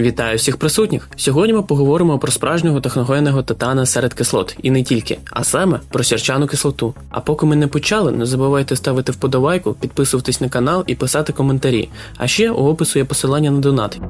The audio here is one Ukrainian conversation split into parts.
Вітаю всіх присутніх! Сьогодні ми поговоримо про справжнього техногенного титана серед кислот, і не тільки, а саме про сірчану кислоту. А поки ми не почали, не забувайте ставити вподобайку, підписуватись на канал і писати коментарі. А ще у опису є посилання на донат.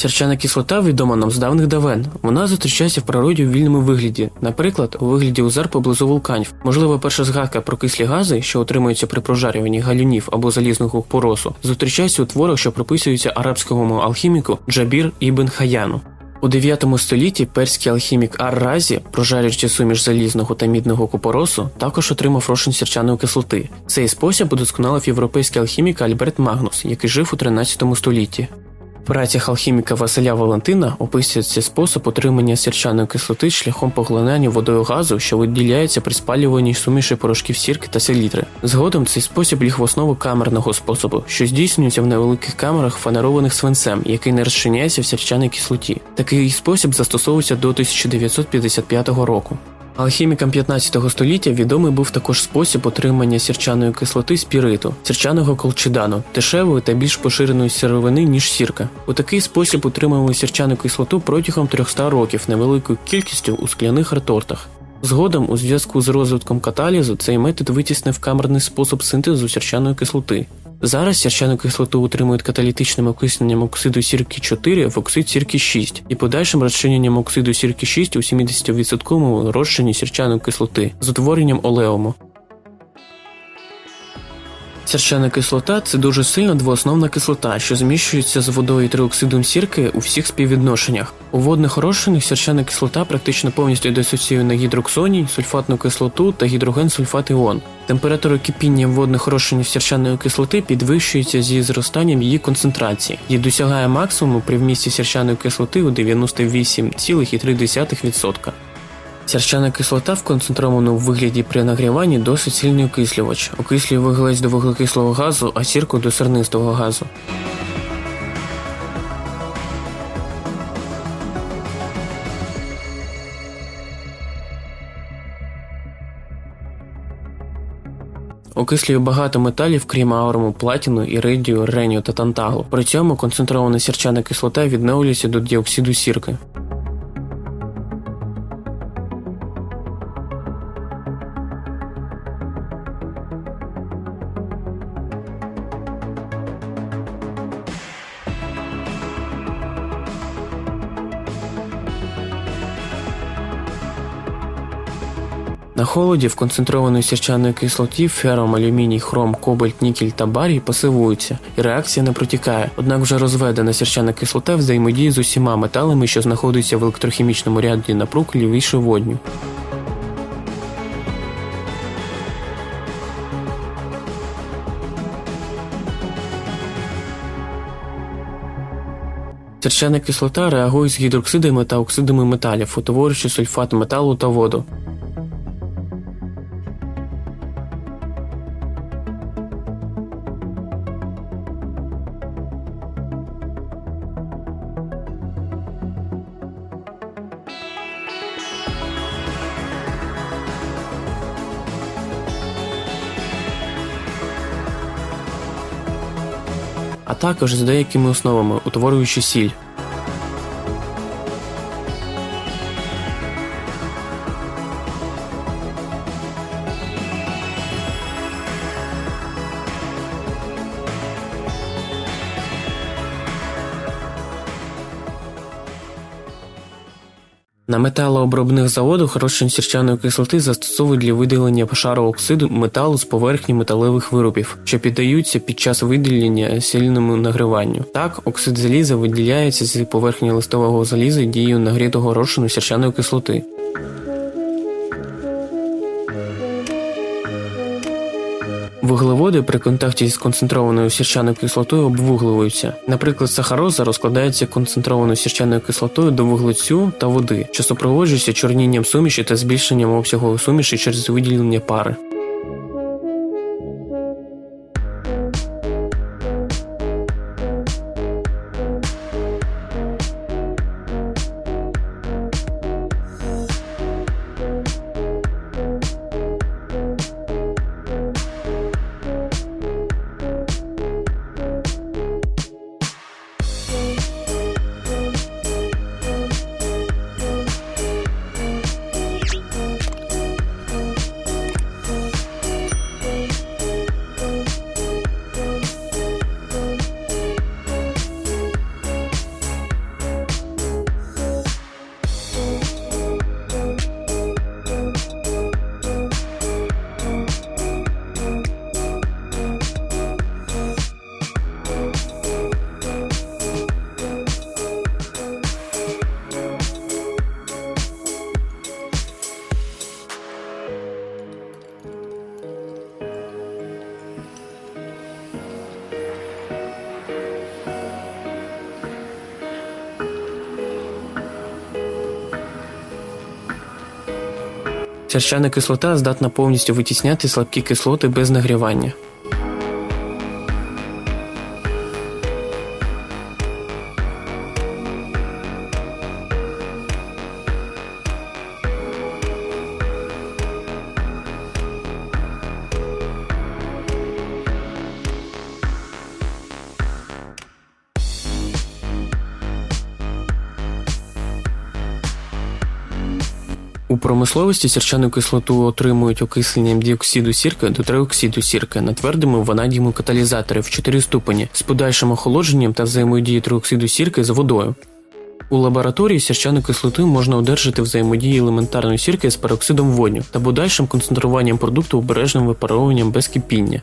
Сірчана кислота відома нам з давних давен. Вона зустрічається в природі у вільному вигляді, наприклад, у вигляді озер поблизу вулканів. Можливо, перша згадка про кислі гази, що отримуються при прожарюванні галюнів або залізного поросу, зустрічається у творах, що приписуються арабському алхіміку Джабір Ібн Хаяну. У 9 столітті перський алхімік Ар-Разі, прожарюючи суміш залізного та мідного купоросу, також отримав розчин сірчаної кислоти. Цей спосіб удосконалив європейський алхімік Альберт Магнус, який жив у 13 столітті. В працях алхіміка Василя Валентина описується спосіб отримання сірчаної кислоти шляхом поглинання водою газу, що виділяється при спалюванні суміші порошків сірки та селітри. Згодом цей спосіб ліг в основу камерного способу, що здійснюється в невеликих камерах, фанерованих свинцем, який не розчиняється в сірчаній кислоті. Такий спосіб застосовувався до 1955 року. Алхімікам 15 століття відомий був також спосіб отримання сірчаної кислоти спіриту, піриту, сірчаного колчедану, дешевої та більш поширеної сировини, ніж сірка. У такий спосіб утримували сірчану кислоту протягом 300 років невеликою кількістю у скляних ретортах. Згодом, у зв'язку з розвитком каталізу, цей метод витіснив камерний спосіб синтезу сірчаної кислоти. Зараз сірчану кислоту утримують каталітичним окисненням оксиду сірки 4 в оксид сірки 6 і подальшим розчиненням оксиду сірки 6 у 70% розчині сірчаної кислоти з утворенням олеуму. Сірчана кислота це дуже сильна двоосновна кислота, що зміщується з водою і триоксидом сірки у всіх співвідношеннях. У водних розчинах сірчана кислота практично повністю дисоціює на гідроксоній, сульфатну кислоту та гідроген сульфат іон. Температура кипіння водних розчинів сірчаної кислоти підвищується зі зростанням її концентрації і досягає максимуму при вмісті сірчаної кислоти у 98,3%. Сірчана кислота в концентрованому вигляді при нагріванні досить сильний окислювач, окислює вуглець до вуглекислого газу, а сірку до сернистого газу. Окислює багато металів, крім ауруму, платіну, іридію, ренію та танталу. При цьому концентрована сірчана кислота відновлюється до діоксиду сірки. На холоді в концентрованій сірчаної кислоті фером, алюміній, хром, кобальт, нікель та барій пасивуються, і реакція не протікає. Однак вже розведена сірчана кислота взаємодіє з усіма металами, що знаходяться в електрохімічному ряді напруг лівіше водню. Сірчана кислота реагує з гідроксидами та оксидами металів, утворюючи сульфат металу та воду. Також з деякими основами, утворюючи сіль. На металообробних заводах розчин сірчаної кислоти застосовують для видалення шару оксиду металу з поверхні металевих виробів, що піддаються під час виділення сильному нагріванню. Так, оксид заліза виділяється з поверхні листового заліза дією нагрітого розчину сірчаної кислоти. Вуглеводи при контакті з концентрованою сірчаною кислотою обвуглюються. Наприклад, сахароза розкладається концентрованою сірчаною кислотою до вуглецю та води, що супроводжується чорнінням суміші та збільшенням обсягу суміші через виділення пари. Сірчана кислота здатна повністю витісняти слабкі кислоти без нагрівання. У промисловості сірчану кислоту отримують окисленням діоксиду сірки до триоксиду сірки на твердому ванадієму каталізаторі в 4 ступені з подальшим охолодженням та взаємодією триоксиду сірки з водою. У лабораторії сірчану кислоту можна одержати взаємодії елементарної сірки з пероксидом водню та подальшим концентруванням продукту обережним випаровуванням без кипіння.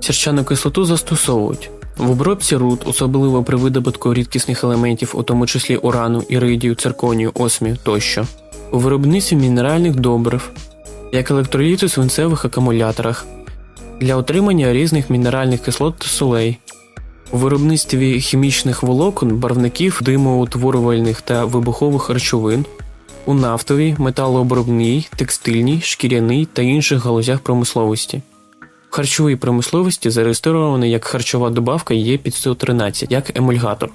Сірчану кислоту застосовують в обробці руд, особливо при видобутку рідкісних елементів, у тому числі урану, іридію, цирконію, осмію тощо, у виробництві мінеральних добрив, як електроліти у свинцевих акумуляторах, для отримання різних мінеральних кислот та солей, у виробництві хімічних волокон, барвників, димоутворювальних та вибухових речовин, у нафтовій, металообробній, текстильній, шкіряній та інших галузях промисловості. В харчовій промисловості зареєстрований як харчова добавка є 513 як емульгатор.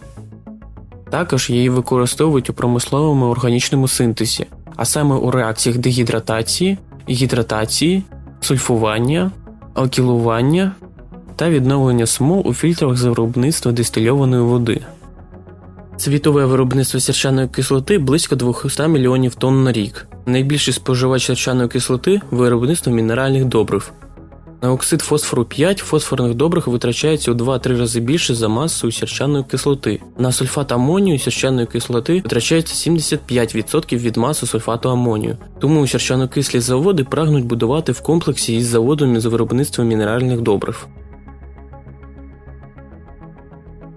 Також її використовують у промисловому органічному синтезі, а саме у реакціях дегідратації, гідратації, сульфування, алкілування та відновлення смол у фільтрах з виробництва дистильованої води. Світове виробництво сірчаної кислоти близько 200 мільйонів тонн на рік. Найбільший споживач сірчаної кислоти виробництво мінеральних добрив. На оксид фосфору 5 фосфорних добрив витрачається у 2-3 рази більше за масою сірчаної кислоти. На сульфат амонію сірчаної кислоти витрачається 75% від маси сульфату амонію. Тому сірчанокислі заводи прагнуть будувати в комплексі із заводом з виробництва мінеральних добрив.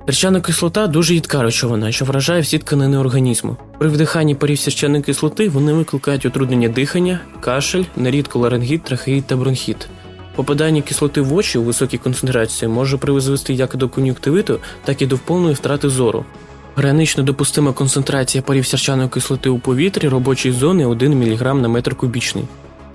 Сірчана кислота дуже їдка речовина, що вражає всі тканини організму. При вдиханні парів сірчаної кислоти вони викликають утруднення дихання, кашель, нерідко ларингіт, трахеїт та бронхіт. Попадання кислоти в очі у високій концентрації може призвести як до кон'юктивиту, так і до повної втрати зору. Гранично допустима концентрація парів сірчаної кислоти у повітрі робочої зони 1 мг на метр кубічний.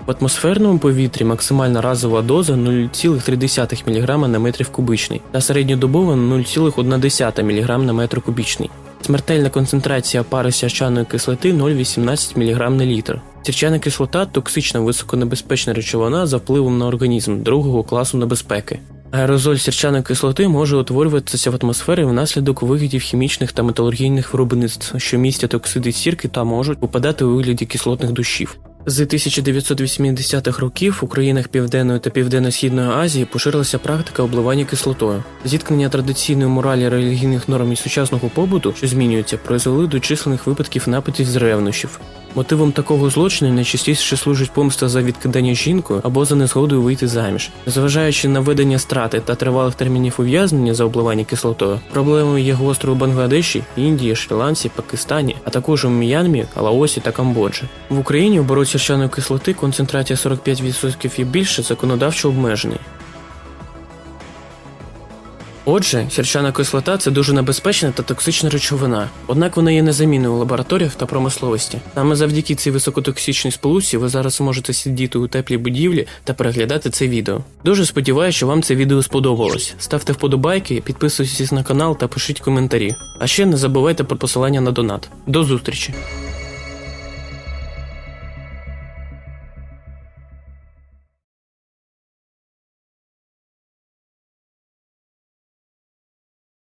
В атмосферному повітрі максимальна разова доза 0,3 мг на метр кубічний та середньодобова 0,1 мг на метр кубічний. Смертельна концентрація пари сірчаної кислоти 0,18 мг на літр. Сірчана кислота токсична високонебезпечна речовина за впливом на організм другого класу небезпеки. Аерозоль сірчаної кислоти може утворюватися в атмосфері внаслідок вигідів хімічних та металургійних виробництв, що містять оксиди сірки та можуть попадати у вигляді кислотних душів. З 1980-х років у країнах Південної та Південно-Східної Азії поширилася практика обливання кислотою. Зіткнення традиційної моралі релігійних норм і сучасного побуту, що змінюються, призвели до численних випадків нападів з ревнощів. Мотивом такого злочину найчастіше служить помста за відкидання жінкою або за незгодою вийти заміж. Зважаючи на ведення страти та тривалих термінів ув'язнення за обливання кислотою, проблемою є гостро у Бангладеші, Індії, Шрі-Ланці, Пакистані, а також у М'янмі, Лаосі та Камбоджі. В Україні оборот сірчаної кислоти концентрація 45% і більше законодавчо обмежений. Отже, сірчана кислота це дуже небезпечна та токсична речовина, однак вона є незамінною у лабораторіях та промисловості. Саме завдяки цій високотоксичній сполуці ви зараз можете сидіти у теплій будівлі та переглядати це відео. Дуже сподіваюся, що вам це відео сподобалось. Ставте вподобайки, підписуйтесь на канал та пишіть коментарі. А ще не забувайте про посилання на донат. До зустрічі!